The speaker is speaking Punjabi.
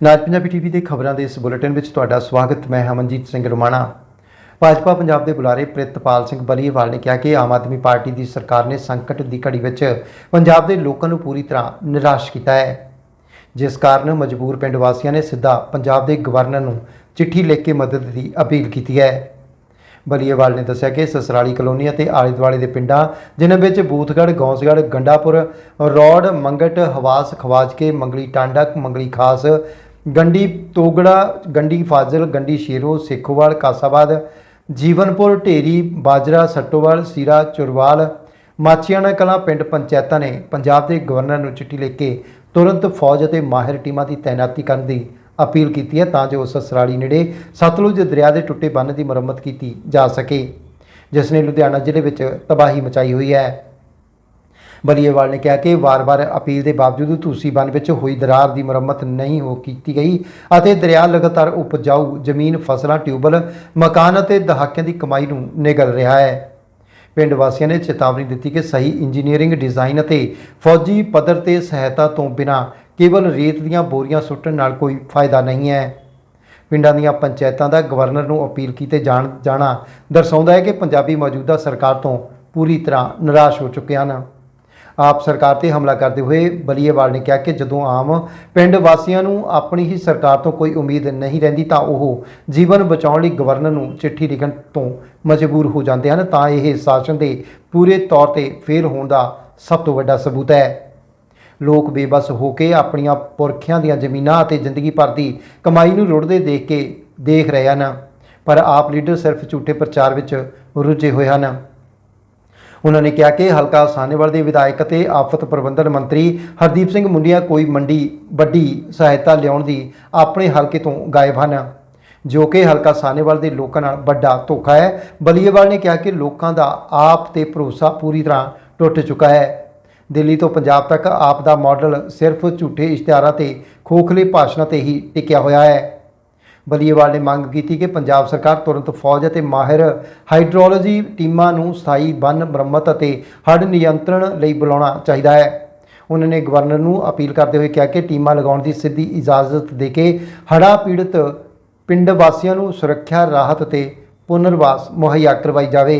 ਨਾਜ ਪੰਜਾਬੀ ਟੀਵੀ ਦੇ ਖਬਰਾਂ ਦੇ ਇਸ ਬੁਲੇਟਿਨ ਵਿੱਚ ਤੁਹਾਡਾ ਸਵਾਗਤ। ਮੈਂ ਹਮਨਜੀਤ ਸਿੰਘ ਰਮਾਣਾ। ਭਾਜਪਾ ਪੰਜਾਬ ਦੇ ਬੁਲਾਰੇ ਪ੍ਰਿਤਪਾਲ ਸਿੰਘ ਬਲੀਵਾਲ ਨੇ ਕਿਹਾ ਕਿ ਆਮ ਆਦਮੀ ਪਾਰਟੀ ਦੀ ਸਰਕਾਰ ਨੇ ਸੰਕਟ ਦੀ ਘੜੀ ਵਿੱਚ ਪੰਜਾਬ ਦੇ ਲੋਕਾਂ ਨੂੰ ਪੂਰੀ ਤਰ੍ਹਾਂ ਨਿਰਾਸ਼ ਕੀਤਾ ਹੈ। ਜਿਸ ਕਾਰਨ ਮਜਬੂਰ ਪਿੰਡ ਵਾਸੀਆਂ ਨੇ ਸਿੱਧਾ ਪੰਜਾਬ ਦੇ ਗਵਰਨਰ ਨੂੰ ਚਿੱਠੀ ਲਿਖ ਕੇ ਮਦਦ ਦੀ ਅਪੀਲ ਕੀਤੀ ਹੈ। ਬਲੀਏਵਾਲ ਨੇ ਦੱਸਿਆ ਕਿ ਸਸਰਾਲੀ ਕਲੋਨੀ ਅਤੇ ਆਲੇ ਦੁਆਲੇ ਦੇ ਪਿੰਡਾਂ, ਜਿਨ੍ਹਾਂ ਵਿੱਚ ਬੂਥਗੜ੍ਹ, ਗੌਂਸਗੜ੍ਹ, ਗੰਡਾਪੁਰ ਰੌਡ ਮੰਗਟ, ਹਵਾਸ ਖਵਾਜ ਕੇ ਮੰਗਲੀ ਟਾਂਡਾ, ਮੰਗਲੀ ਖਾਸ ਗੰਡੀ ਤੋਗੜਾ, ਗੰਡੀ ਫਾਜ਼ਿਲ, ਗੰਡੀ ਸ਼ੇਰੋ, ਸੇਖੋਵਾਲ ਕਾਸਾਬਾਦ ਜੀਵਨਪੁਰ, ਢੇਰੀ, ਬਾਜਰਾ, ਸੱਟੋਵਾਲ, ਸੀਰਾ, ਚੁਰਵਾਲ ਮਾਚੀਆਣਾ ਕਲਾਂ ਪਿੰਡ ਪੰਚਾਇਤਾਂ ਨੇ ਪੰਜਾਬ ਦੇ ਗਵਰਨਰ ਨੂੰ ਚਿੱਠੀ ਲਿਖ ਕੇ ਤੁਰੰਤ ਫੌਜ ਅਤੇ ਮਾਹਿਰ ਟੀਮਾਂ ਦੀ ਤਾਇਨਾਤੀ ਕਰਨ ਦੀ ਅਪੀਲ ਕੀਤੀ ਹੈ ਤਾਂ ਜੋ ਸਸਰਾਲੀ ਨੇੜੇ ਸਤਲੁਜ ਦਰਿਆ ਦੇ ਟੁੱਟੇ ਬੰਨ੍ਹ ਦੀ ਮੁਰੰਮਤ ਕੀਤੀ ਜਾ ਸਕੇ, ਜਿਸ ਨੇ ਲੁਧਿਆਣਾ ਜ਼ਿਲ੍ਹੇ ਵਿੱਚ ਤਬਾਹੀ ਮਚਾਈ ਹੋਈ ਹੈ। ਬਲੀਏਵਾਲ ਨੇ ਕਿਹਾ ਕਿ ਵਾਰ-ਵਾਰ ਅਪੀਲ ਦੇ ਬਾਵਜੂਦ ਤੁਸੀਂ ਬੰਨ ਵਿੱਚ ਹੋਈ ਦਰਾਰ ਦੀ ਮੁਰੰਮਤ ਨਹੀਂ ਹੋ ਕੀਤੀ ਗਈ ਅਤੇ ਦਰਿਆ ਲਗਾਤਾਰ ਉਪਜਾਊ ਜ਼ਮੀਨ, ਫਸਲਾਂ ਟਿਊਬਲ ਮਕਾਨ ਅਤੇ ਦਹਾਕਿਆਂ ਦੀ ਕਮਾਈ ਨੂੰ ਨਿਗਲ ਰਿਹਾ ਹੈ। ਪਿੰਡ ਵਾਸੀਆਂ ਨੇ ਚੇਤਾਵਨੀ ਦਿੱਤੀ ਕਿ ਸਹੀ ਇੰਜੀਨੀਅਰਿੰਗ ਡਿਜ਼ਾਈਨ ਅਤੇ ਫੌਜੀ ਪੱਧਰ ਤੇ ਸਹਾਇਤਾ ਤੋਂ ਬਿਨਾਂ ਕੇਵਲ ਰੇਤ ਦੀਆਂ ਬੋਰੀਆਂ ਸੁੱਟਣ ਨਾਲ ਕੋਈ ਫਾਇਦਾ ਨਹੀਂ ਹੈ। ਪਿੰਡਾਂ ਦੀਆਂ ਪੰਚਾਇਤਾਂ ਦਾ ਗਵਰਨਰ ਨੂੰ ਅਪੀਲ ਕੀਤੇ ਜਾਣ, ਜਾਣਾ ਦਰਸਾਉਂਦਾ ਹੈ ਕਿ ਪੰਜਾਬੀ ਮੌਜੂਦਾ ਸਰਕਾਰ ਤੋਂ ਪੂਰੀ ਤਰ੍ਹਾਂ ਨਿਰਾਸ਼ ਹੋ ਚੁੱਕੇ ਹਨ। ਆਪ ਸਰਕਾਰ ਤੇ ਹਮਲਾ ਕਰਦੇ ਹੋਏ ਬਲੀਏਵਾਲ ਨੇ ਕਿਹਾ ਕਿ ਜਦੋਂ ਆਮ ਪਿੰਡ ਵਾਸੀਆਂ ਨੂੰ ਆਪਣੀ ਹੀ ਸਰਕਾਰ ਤੋਂ ਕੋਈ ਉਮੀਦ ਨਹੀਂ ਰਹਿੰਦੀ ਤਾਂ ਉਹ ਜੀਵਨ ਬਚਾਉਣ ਲਈ ਗਵਰਨਰ ਨੂੰ ਚਿੱਠੀ ਲਿਖਣ ਤੋਂ ਮਜਬੂਰ ਹੋ ਜਾਂਦੇ ਹਨ, ਤਾਂ ਇਹ ਸ਼ਾਸਨ ਦੇ ਪੂਰੇ ਤੌਰ ਤੇ ਫੇਲ ਹੋਣ ਦਾ ਸਭ ਤੋਂ ਵੱਡਾ ਸਬੂਤ ਹੈ। ਲੋਕ ਬੇਬਸ ਹੋ ਕੇ ਆਪਣੀਆਂ ਪੁਰਖਿਆਂ ਦੀਆਂ ਜ਼ਮੀਨਾਂ ਅਤੇ ਜ਼ਿੰਦਗੀ ਭਰ ਦੀ ਕਮਾਈ ਨੂੰ ਰੁੜਦੇ ਦੇਖ ਕੇ ਦੇਖ ਰਹੇ ਹਨ, ਪਰ ਆਪ ਲੀਡਰ ਸਿਰਫ ਝੂਠੇ ਪ੍ਰਚਾਰ ਵਿੱਚ ਰੁੱਝੇ ਹੋਏ ਹਨ। ਉਹਨਾਂ ਨੇ ਕਿਹਾ ਕਿ ਹਲਕਾ ਸਾਨੇਵਾਲ ਦੇ ਵਿਧਾਇਕ ਅਤੇ ਆਫਤ ਪ੍ਰਬੰਧਨ ਮੰਤਰੀ ਹਰਦੀਪ ਸਿੰਘ ਮੁੰਡੀਆ ਕੋਈ ਮੰਡੀ, ਵੱਡੀ ਸਹਾਇਤਾ ਲਿਆਉਣ ਦੀ ਆਪਣੇ ਹਲਕੇ ਤੋਂ ਗਾਇਬ ਹਨ। ਜੋ ਕਿ ਹਲਕਾ ਸਾਨੇਵਾਲ ਦੇ ਲੋਕਾਂ ਨਾਲ ਵੱਡਾ ਧੋਖਾ ਹੈ। ਬਲੀਏਵਾਲ ਨੇ ਕਿਹਾ ਕਿ ਲੋਕਾਂ ਦਾ ਆਪ ਤੇ ਭਰੋਸਾ ਪੂਰੀ ਤਰ੍ਹਾਂ ਟੁੱਟ ਚੁੱਕਾ ਹੈ। ਦਿੱਲੀ ਤੋਂ ਪੰਜਾਬ ਤੱਕ ਆਪ ਦਾ ਮਾਡਲ ਸਿਰਫ ਝੂਠੇ ਇਸ਼ਤਿਹਾਰਾਂ ਤੇ ਖੋਖਲੇ ਭਾਸ਼ਣਾਂ ਤੇ ਹੀ ਟਿਕਿਆ ਹੋਇਆ ਹੈ। ਬਲੀਏਵਾਲ ਨੇ ਮੰਗ ਕੀਤੀ ਕਿ ਪੰਜਾਬ ਸਰਕਾਰ ਤੁਰੰਤ ਫੌਜ ਅਤੇ ਮਾਹਿਰ ਹਾਈਡਰੋਲੋਜੀ ਟੀਮਾਂ ਨੂੰ ਸਥਾਈ ਬੰਨ, ਮੁਰੰਮਤ ਅਤੇ ਹੜ੍ਹ ਨਿਯੰਤਰਣ ਲਈ ਬੁਲਾਉਣਾ ਚਾਹੀਦਾ ਹੈ। ਉਹਨਾਂ ਨੇ ਗਵਰਨਰ ਨੂੰ ਅਪੀਲ ਕਰਦੇ ਹੋਏ ਕਿਹਾ ਕਿ ਟੀਮਾਂ ਲਗਾਉਣ ਦੀ ਸਿੱਧੀ ਇਜਾਜ਼ਤ ਦੇ ਕੇ ਹੜ੍ਹਾਂ ਪੀੜਤ ਪਿੰਡ ਵਾਸੀਆਂ ਨੂੰ ਸੁਰੱਖਿਆ, ਰਾਹਤ ਅਤੇ ਪੁਨਰਵਾਸ ਮੁਹੱਈਆ ਕਰਵਾਈ ਜਾਵੇ।